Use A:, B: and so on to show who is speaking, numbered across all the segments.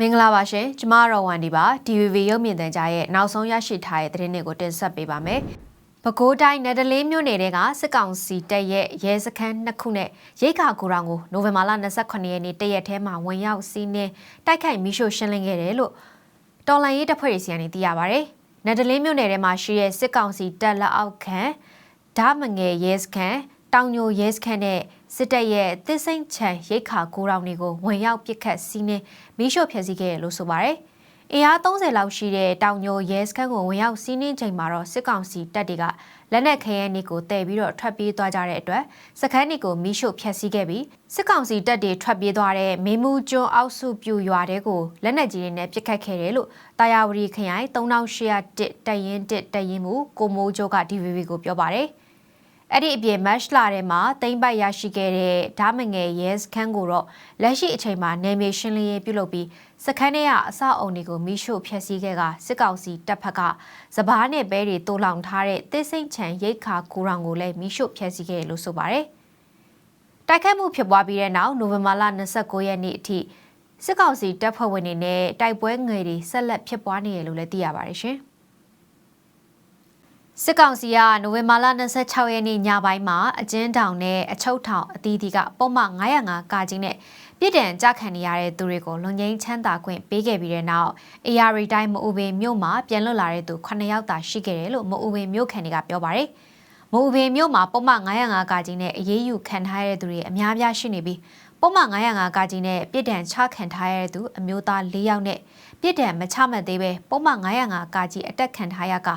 A: မင်္ဂလာပါရှင်ကျမရောဝန်ဒီပါ DVB ရုပ်မြင်သံကြားရဲ့နောက်ဆုံးရရှိထားတဲ့သတင်းတွေကိုတင်ဆက်ပေးပါမယ်။ပဲခူးတိုင်းနယ်ဒလေးမြို့နယ်တဲကစစ်ကောင်စီတပ်ရဲ့ရဲစခန်းနှစ်ခုနဲ့ရိတ်ခါကိုရောင်ကိုနိုဝင်ဘာလ28ရက်နေ့တရက်ထဲမှာဝင်ရောက်စီးနင်းတိုက်ခိုက်မိရှို့ရှင်းလင်းခဲ့တယ်လို့တော်လန်ရေးတပ်ဖွဲ့တွေစီကနေသိရပါဗျ။နယ်ဒလေးမြို့နယ်ထဲမှာရှိတဲ့စစ်ကောင်စီတပ်လက်အောက်ခံဓာမငယ်ရဲစခန်း တောင်ညိုရဲစခန်းနဲ့စစ်တပ်ရဲ့တစ်စိမ့်ချံရိတ်ခါကိုရောင်တွေကိုဝင်ရောက်ပစ်ခတ်စီးနင်းမိရှို့ဖျက်ဆီးခဲ့တယ်လို့ဆိုပါတယ်။အင်အား30လောက်ရှိတဲ့တောင်ညိုရဲစခန်းကိုဝင်ရောက်စီးနင်းချိန်မှာတော့စစ်ကောင်စီတပ်တွေကလက်နက်ခဲယမ်းတွေကိုတည်ပြီးတော့ထွက်ပြေးသွားကြတဲ့အတွက်စခန်းတွေကိုမိရှို့ဖျက်ဆီးခဲ့ပြီးစစ်ကောင်စီတပ်တွေထွက်ပြေးသွားတဲ့မေမူကျွန်းအောက်စုပြူရွာတဲကိုလက်နက်ကြီးတွေနဲ့ပစ်ခတ်ခဲ့တယ်လို့တာယာဝတီခရိုင်3801တပ်ရင်း1တပ်ရင်းမူကိုမိုးကျော်က DVB ကိုပြောပါတယ်။ အဲ့ဒီအပြင်မတ်လာထဲမှာတိမ့်ပိုက်ရရှိခဲ့တဲ့ဓာမငယ်ရဲစခန်းကိုတော့လက်ရှိအချိန်မှာနေမြေရှင်းလင်းရေးပြုလုပ်ပြီးစခန်းထဲကအဆောက်အုံတွေကိုမိရှို့ဖျက်ဆီးခဲ့ကစစ်ကောင်စီတပ်ဖက်ကစပားနဲ့ဘဲတွေတိုးလောင်ထားတဲ့တစ်စိမ့်ချံရိတ်ခါကိုရောင်ကိုလည်းမိရှို့ဖျက်ဆီးခဲ့လို့ဆိုပါတယ်။တိုက်ခိုက်မှုဖြစ်ပွားပြီးတဲ့နောက်နိုဝင်ဘာလ29ရက်နေ့အထိစစ်ကောင်စီတပ်ဖွဲ့ဝင်တွေနဲ့တိုက်ပွဲငယ်တွေဆက်လက်ဖြစ်ပွားနေရလို့လည်းသိရပါတယ်ရှင်။ စစ်ကောင်စီကနိုဝင်ဘာလ26ရက်နေ့ညပိုင်းမှာအကျဉ်းထောင်နဲ့အချုပ်ထောင်အသီးသီးကပုံမှန်905ကာကြီးနဲ့ပြည်တံကြခံနေရတဲ့သူတွေကိုလွန်ငင်းချမ်းသာခွင့်ပေးခဲ့ပြီးတဲ့နောက် AR တိုင်းမအူပင်မြို့မှာပြန်လွတ်လာတဲ့သူ9ယောက်သာရှိခဲ့တယ်လို့မအူပင်မြို့ခံတွေကပြောပါတယ်။မအူပင်မြို့မှာပုံမှန်905ကာကြီးနဲ့အရေးယူခံထားရတဲ့သူတွေအများပြားရှိနေပြီးပုံမှန်905ကာကြီးနဲ့ပြည်တံချခံထားရတဲ့သူအမျိုးသား၄ယောက်နဲ့ ပြစ်ဒဏ်မချမှတ်သေးပဲပုံမှန်905ကာကြီးအတက်ခံထားရက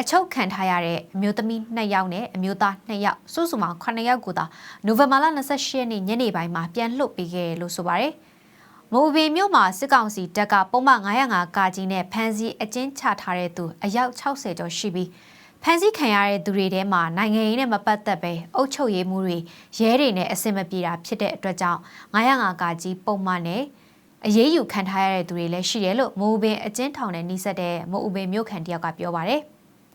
A: အချုပ်ခံထားရတဲ့အမျိုးသမီး2ယောက်နဲ့အမျိုးသား2ယောက်စုစုပေါင်း9ယောက်ကိုသာနိုဝင်ဘာလ28ရက်နေ့ညနေပိုင်းမှာပြန်လွှတ်ပေးခဲ့လို့ဆိုပါတယ်။မိုးပင်မြို့မှာစစ်ကောင်စီတပ်ကပုံမှန်905ကာကြီးနဲ့ဖမ်းဆီးအကျဉ်းချထားတဲ့သူအယောက်60ကျော်ရှိပြီးဖမ်းဆီးခံရတဲ့သူတွေထဲမှာနိုင်ငံရေးနဲ့မပတ်သက်ပဲအုပ်ချုပ်ရေးမှုတွေရဲတွေနဲ့အဆင်မပြေတာဖြစ်တဲ့အတွက်ကြောင့်905ကာကြီးပုံမှန်နဲ့ အရေးယူခံထားရတဲ့သူတွေလည်းရှိတယ်လို့မိုးပင်အကျဉ်းထောင်နဲ့နှိစက်တဲ့မိုးဥပင်မြို့ခံတယောက်ကပြောပါတယ်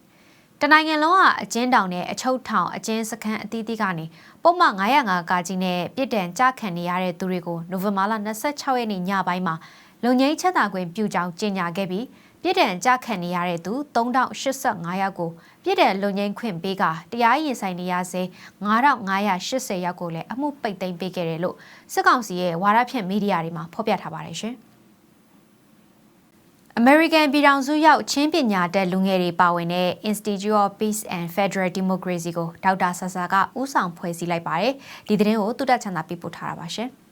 A: ။တနိုင်ငံလုံးကအကျဉ်းထောင်နဲ့အချုပ်ထောင်အကျဉ်းစခန်းအသီးသီးကနေပုံမှန်905ကာကြီးနဲ့ပြည်တံကြခံနေရတဲ့သူတွေကိုနိုဝင်ဘာလ26ရက်နေ့ညပိုင်းမှာလုံငိမ့်ချက်တာခွင့်ပြုကြောင်းကြေညာခဲ့ပြီး ပြည်တံကြခံနေရတဲ့သူ3085ယောက်ကိုပြည်တံလုံငိမ့်ခွင့်ပေးကတရားရင်ဆိုင်နေရစေ9580ယောက်ကိုလည်းအမှုပိတ်သိမ်းပေးခဲ့တယ်လို့စစ်ကောင်စီရဲ့ဝါဒဖြန့်မီဒီယာတွေမှာဖော်ပြထားပါတယ်ရှင်။ American ပြည်ထောင်စုရောက်ချင်းပညာတတ်လူငယ်တွေပါဝင်တဲ့ Institute of Peace and Federal Democracy ကိုဒေါက်တာဆာဆာကဦးဆောင်ဖွဲ့စည်းလိုက်ပါတယ်။ဒီသတင်းကိုတုတ္တချန်သာပြပို့ထားတာပါရှင်။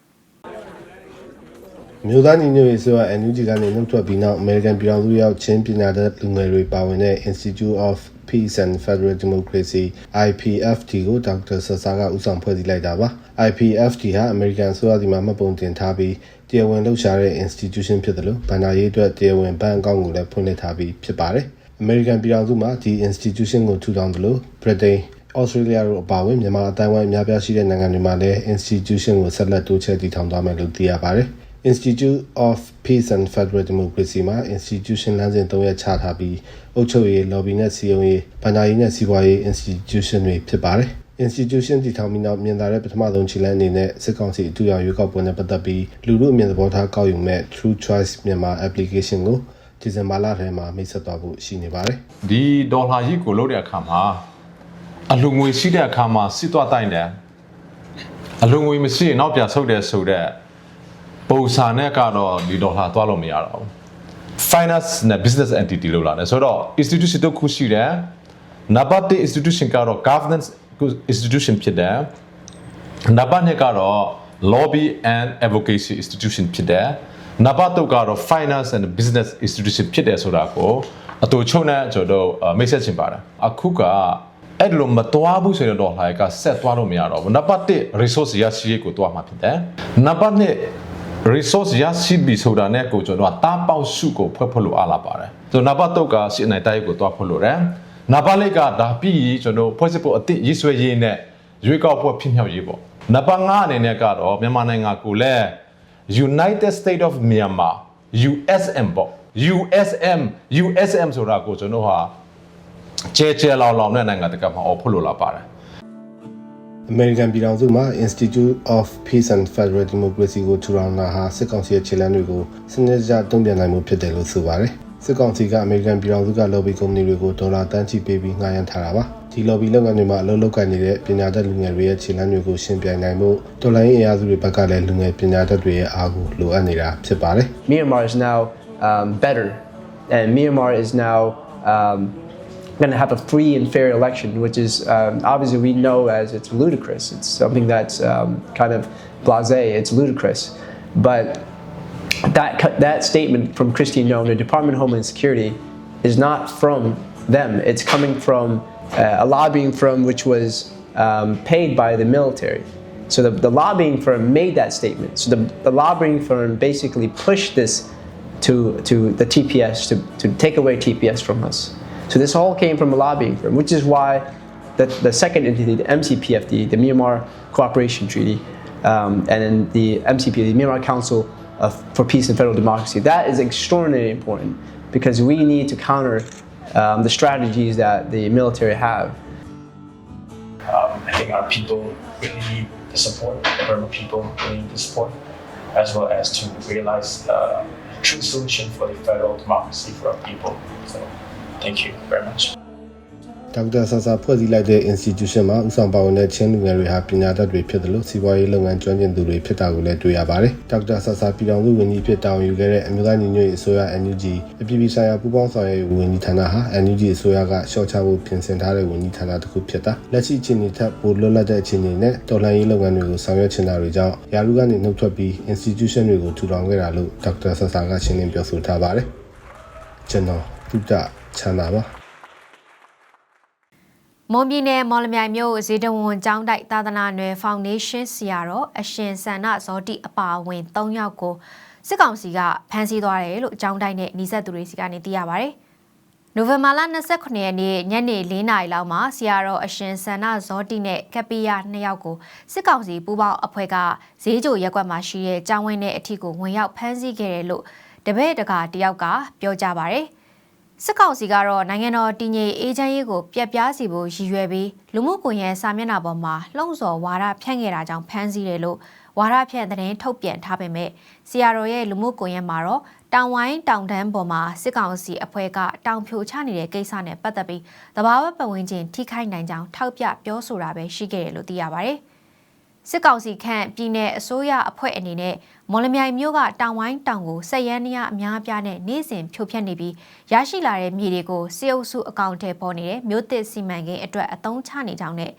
B: မြို့သားညီညွတ်ရေးဆိုရ NUG ကနေနှုတ်ထွက်ပြီးနောက် American ပြည်ထောင်စုရောက်ချင်းပညာတတ်လူငယ်တွေပါဝင်တဲ့ Institute of Peace and Federal Democracy IPFT ကိုဒေါက်တာဆဆာကဦးဆောင်ဖွဲ့စည်းလိုက်တာပါ IPFT ဟာ American ဆိုရဒီမှာမှတ်ပုံတင်ထားပြီးတရားဝင်လှုပ်ရှားတဲ့ institution ဖြစ်တယ်လို့ဗန္ဒာရေးအတွက်တရားဝင်ဘဏ်အကောင့်ကိုလည်းဖွင့်လှစ်ထားပြီးဖြစ်ပါတယ် American ပြည်ထောင်စုမှာဒီ institution ကိုထူထောင်တယ်လို့ Britain ဩစတြေးလျတို့အပါအဝင်မြန်မာအတိုင်းဝိုင်းအများပြားရှိတဲ့နိုင်ငံတွေမှာလည်း institution ကိုဆက်လက်တိုးချဲ့တည်ထောင်သွားမယ်လို့သိရပါတယ်။ Institute of Peace and Federal Democracy မှာ institution လမ်းစဉ်၃ရက်ချထားပြီးအုပ်ချုပ်ရေး lobby နဲ့စီယုံရေးဗဏ္ဍာရေးနဲ့စီးပွားရေး institution တွေဖြစ်ပါတယ်။ institution တည်ထောင်ပြီးနောက်မြင်သာတဲ့ပထမဆုံးခြေလှမ်းအနေနဲ့စစ်ကောင်စီအထူးအရွေးကောက်ပွဲနဲ့ပတ်သက်ပြီးလူမှုအမြင်သဘောထားကောက်ယူမဲ့ True Choice မြန်မာ application ကိုဒီဇင်ဘာလထဲမှာမိတ်ဆက်သွားဖို့ရှိနေပါတယ်။
C: ဒီဒေါ်လာကြီးကိုလုပ်တဲ့အခါမှာအလူငွေရှိတဲ့အခါမှာစစ်သွားတိုင်းတယ်အလူငွေမရှိရင်နောက်ပြန်ဆုတ်တယ်ဆိုတဲ့ ပုံစံနဲ့ကတော့ဒီဒေါ်လာသွားလို့မရတော့ဘူး finance နဲ့ business entity လို့လာတယ်ဆိုတော့ institution တစ်ခုရှိတယ်နံပါတ်1 institution ကတော့ governance institution ဖြစ်တယ်နံပါတ်2ကတော့ lobby and advocacy institution ဖြစ်တယ်နံပါတ်3ကတော့ finance and business institution ဖြစ်တယ်ဆိုတာကိုအတူချုပ်နဲ့ကျွန်တော်တို့မိတ်ဆက်ချင်ပါတယ်အခုကအဲ့လိုမတော်ဘူးဆိုတော့ဟာကဆက်သွားလို့မရတော့ဘူးနံပါတ်1 resource ရရှိရေးကိုတွားမှာဖြစ်တယ်နံပါတ်2 resource ရရှိပြီဆိုတာနဲ့ကိုကျွန်တော်ကတားပေါက်စုကိုဖွဲ့ဖွဲ့လို့အားလာပါတယ်ဆိုတော့နံပါတ်3ကရှင်းနိုင်တိုက်ကိုတွားဖွဲ့လို့တယ်နံပါတ်4ကဒါပြီးကျွန်တော်ဖွဲ့စဖို့အသစ်ရေးဆွဲရေးနဲ့ရွေးကောက်ပွဲဖြစ်မြောက်ရေးပေါ့နံပါတ်5အနေနဲ့ကတော့မြန်မာနိုင်ငံကိုလည်း United States of Myanmar USM ပေါ့ USM USM ဆိုတာကိုကျွန်တော်ဟာကျဲကျဲလောင်လောင်နဲ့နိုင်ငံတကာမှာအော်ဖွလို့လာပါတယ်
B: American ပြည်ထောင်စုမှာ Institute of Peace and Federal Democracy ကိုထူထောင်တာဟာစစ်ကောင်စီရဲ့ခြေလှမ်းတွေကိုစနစ်တကျတုံ့ပြန်နိုင်မှုဖြစ်တယ်လို့ဆိုပါတယ်။စစ်ကောင်စီက American ပြည်ထောင်စုက lobby company တွေကိုဒေါ်လာတန်းချီပေးပြီးငှားရမ်းထားတာပါ။ဒီ lobby လုပ်ငန်းတွေမှာအလုပ်လုပ်ကိုင်နေတဲ့ပညာတတ်လူငယ်တွေရဲ့ခြေလှမ်းတွေကိုရှင်းပြနိုင်ဖို့တော်လိုင်းအင်အားစုတွေဘက်ကလည်းလူငယ်ပညာတတ်တွေရဲ့အားကိုလိုအပ်နေတာဖြစ်ပါတယ်။
D: Myanmar is now um, better, and Myanmar is now um, going to have a free and fair election, which is um, obviously we know as it's ludicrous. It's something that's um, kind of blasé. It's ludicrous, but that that statement from Christine Young, the Department of Homeland Security, is not from them. It's coming from uh, a lobbying firm which was um, paid by the military. So the, the lobbying firm made that statement. So the, the lobbying firm basically pushed this to, to the TPS to, to take away TPS from us. So this all came from a lobbying firm, which is why the, the second entity, the MCPFD, the Myanmar Cooperation Treaty, um, and then the MCP, the Myanmar Council of, for Peace and Federal Democracy, that is extraordinarily important because we need to counter um, the strategies that the military have.
E: um, I think our people really need the support, the Burma people really need the support, as well as to realize a true solution for the federal democracy for our people. So, thank you very much.
B: ဒေါက်တာဆာဆာဖွဲ့စည်းလိုက်တဲ့ institution မှာဥဆောင်ပါဝင်တဲ့ချင်းလူငယ်တွေဟာပညာတတ်တွေဖြစ်တယ်လို့စီးပွားရေးလုပ်ငန်းကျွမ်းကျင်သူတွေဖြစ်တာကိုလည်းတွေ့ရပါတယ်။ဒေါက်တာဆာဆာပြည်ထောင်စုဝန်ကြီးဖြစ်တာဝန်ယူခဲ့တဲ့အမျိုးသားညီညွတ်ရေးအစိုးရ NUG အပြည်ပြည်ဆိုင်ရာပူးပေါင်းဆောင်ရွက်ရေးဝန်ကြီးဌာနဟာ NUG အစိုးရကရှော့ချဖို့ပြင်ဆင်ထားတဲ့ဝန်ကြီးဌာနတစ်ခုဖြစ်တာ။လက်ရှိအခြေအနေထက်ပိုလွတ်လပ်တဲ့အခြေအနေနဲ့တော်လှန်ရေးလုပ်ငန်းတွေကိုဆောင်ရွက်ချင်တာတွေကြောင့်ယာရုကနေနှုတ်ထွက်ပြီး institution တွေကိုထူထောင်ခဲ့တာလို့ဒေါက်တာဆာဆာကရှင်းလင်းပြောဆိုထားပါတယ်။ကျွန်တော်တုဒ္ဒ ချမ်းသာပါ။
A: မွန်ပြည်နယ်မော်လမြိုင်မြို့ဇေတဝန်ကျောင်းတိုက်သာသနာ့နယ်ဖောင်ဒေးရှင်းဆီယာတော့အရှင်ဆန္ဒဇောတိအပါအဝင်၃ယောက်ကိုစစ်ကောင်စီကဖမ်းဆီးသွားတယ်လို့ကျောင်းတိုက်နဲ့နှိဆက်သူတွေစီကနေသိရပါဗျ။နိုဝင်ဘာလ29ရက်နေ့ညနေ4နာရီလောက်မှာဆီယာတော့အရှင်ဆန္ဒဇောတိနဲ့ကပီယာ2ယောက်ကိုစစ်ကောင်စီပူးပေါင်းအဖွဲ့ကဈေးကြိုရက်ကွက်မှာရှိတဲ့ကျောင်းဝင်းနဲ့အထီကိုဝင်ရောက်ဖမ်းဆီးခဲ့တယ်လို့တပည့်တကာတယောက်ကပြောကြပါဗျ။ စစ်ကောင်စီကတော့နိုင်ငံတော်တည်ငြိမ်အေးချမ်းရေးကိုပြက်ပြားစီဖို့ရည်ရွယ်ပြီးလူမှုကွန်ရက်စာမျက်နှာပေါ်မှာလှုံ့ဆော်ဝါဒဖြန့်ခဲ့တာကြောင့်ဖမ်းဆီးတယ်လို့ဝါဒဖြန့်သတင်းထုတ်ပြန်ထားပေမဲ့ဆီယာတော်ရဲ့လူမှုကွန်ရက်မှာတော့တောင်ဝိုင်းတောင်တန်းပေါ်မှာစစ်ကောင်စီအဖွဲ့ကတောင်ဖြိုချနေတဲ့ကိစ္စနဲ့ပတ်သက်ပြီးတဘာဝပတ်ဝန်းကျင်ထိခိုက်နိုင်ကြောင်းထောက်ပြပြောဆိုတာပဲရှိခဲ့တယ်လို့သိရပါတယ်။ စစ်ကောင်စီခန့်ပြည်내အစိုးရအဖွဲ့အနေနဲ့မော်လမြိုင်မြို့ကတောင်ဝိုင်းတောင်ကိုဆက်ရန်နေရအများအပြားနဲ့နေ့စဉ်ဖြိုဖျက်နေပြီးရရှိလာတဲ့မြေတွေကိုစစ်အုပ်စုအကောင့်ထဲပေါ်နေတဲ့မြို့သစ်စီမံကိန်းအတွက်အသုံးချနေကြောင်းနဲ့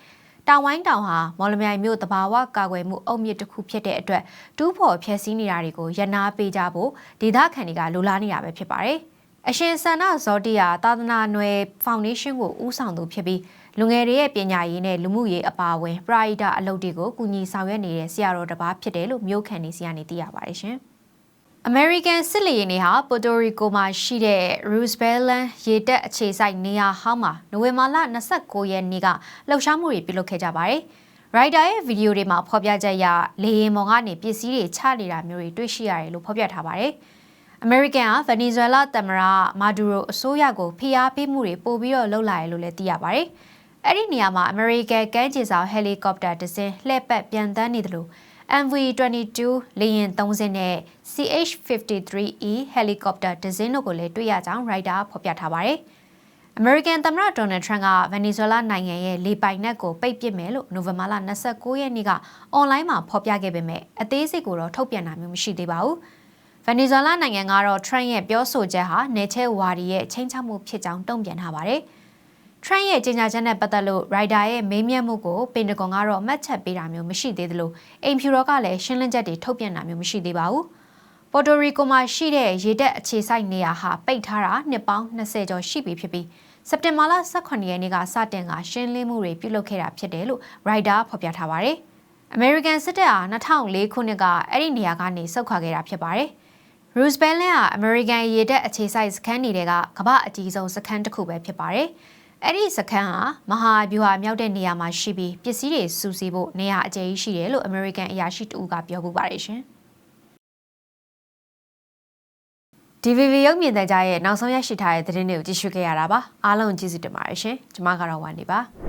A: တောင်ဝိုင်းတောင်ဟာမော်လမြိုင်မြို့တဘာဝကာကွယ်မှုအုပ်မြစ်တစ်ခုဖြစ်တဲ့အတွက်တူးဖော်ဖျက်ဆီးနေတာတွေကိုရနာပေးကြဖို့ဒေသခံတွေကလိုလားနေတာပဲဖြစ်ပါတယ်။အရှင်ဆန္ဒဇောတိယာသာသနာ့နွယ်ဖောင်ဒေးရှင်းကိုဦးဆောင်သူဖြစ်ပြီး လူငယ်တွေရဲ့ပညာရေးနဲ့လူမှုရေးအပါအဝင်ပရိဒအလုပ်တွေကိုကူညီဆောင်ရွက်နေတဲ့ဆရာတော်တစ်ပါးဖြစ်တယ်လို့မျိုးခံနေစီကနေသိရပါတယ်ရှင်။ American စစ်လေယာဉ်တွေဟာ Puerto Rico မှာရှိတဲ့ Roosevelt ရေတပ်အခြေစိုက်နေရာဟောင်းမှာနိုဝင်ဘာလ29ရက်နေ့ကလှုပ်ရှားမှုတွေပြုလုပ်ခဲ့ကြပါတယ်။ Rider ရဲ့ဗီဒီယိုတွေမှာဖော်ပြချက်အရလေယာဉ်ပေါ်ကနေပစ္စည်းတွေချနေတာမျိုးတွေတွေ့ရှိရတယ်လို့ဖော်ပြထားပါတယ်။ American က Venezuela သမ္မတ Maduro အစိုးရကိုဖိအားပေးမှုတွေပို့ပြီးတော့လှုပ်လာတယ်လို့လည်းသိရပါတယ်။ အဲ့ဒီနေရာမှာ American ကမ်းခြေဆောင်ဟယ်လီကော်ပတာတစ်စင်းလှည့်ပတ်ပြန်တန်းနေတယ်လို့ MV22 လေယာဉ်3စင်းနဲ့ CH53E ဟယ်လီကော်ပတာတစ်စင်းတို့ကိုလည်းတွေ့ရကြောင်း Rider ဖော်ပြထားပါတယ်။ American သမ္မတ Donald Trump က Venezuela နိုင်ငံရဲ့လေပိုင်နက်ကိုပိတ်ပစ်မယ်လို့နိုဝင်ဘာလ29ရက်နေ့ကအွန်လိုင်းမှာဖော်ပြခဲ့ပေမဲ့အသေးစိတ်ကိုတော့ထုတ်ပြန်တာမျိုးမရှိသေးပါဘူး။ Venezuela နိုင်ငံကတော့ Trump ရဲ့ပြောဆိုချက်ဟာနေချဲဝါဒီရဲ့ချင်းချောက်မှုဖြစ်ကြောင်းတုံ့ပြန်ထားပါတယ်။ Trump ရဲ့ကြေညာချက်နဲ့ပတ်သက်လို့ Rider ရဲ့မေးမြန်းမှုကိုပင်တဂွန်ကတော့မှတ်ချက်ပေးတာမျိုးမရှိသေးသလိုအိမ်ဖြူတော်ကလည်းရှင်းလင်းချက်တွေထုတ်ပြန်တာမျိုးမရှိသေးပါဘူး။ Puerto Rico မှာရှိတဲ့ရေတပ်အခြေစိုက်နေရာဟာပိတ်ထားတာနှစ်ပေါင်း20ကျော်ရှိပြီဖြစ်ပြီးစက်တင်ဘာလ18ရက်နေ့ကစတင်ကရှင်းလင်းမှုတွေပြုလုပ်ခဲ့တာဖြစ်တယ်လို့ Rider ဖော်ပြထားပါတယ်။ American စစ်တပ်ဟာ2004ခုနှစ်ကအဲ့ဒီနေရာကနေဆုတ်ခွာခဲ့တာဖြစ်ပါတယ်။ Roosevelt က American ရေတပ်အခြေစိုက်စခန်းတွေကကမ္ဘာအကြီးဆုံးစခန်းတစ်ခုပဲဖြစ်ပါတယ်။ အဲ့ဒီစခန်းဟာမဟာဗျူဟာမြောက်တဲ့နေရာမှာရှိပြီးပစ္စည်းတွေစုစည်းဖို့နေရာအကျယ်ကြီးရှိတယ်လို့ American အရာရှိတူကပြောပူပါတယ်ရှင်။ DVB ရုပ်မြင်သံကြားရဲ့နောက်ဆုံးရရှိထားတဲ့သတင်းတွေကိုကြည့်ရှုခဲ့ရတာပါအားလုံးကျေးဇူးတင်ပါတယ်ရှင်ကျွန်မကတော့ဝန်ဒီပါ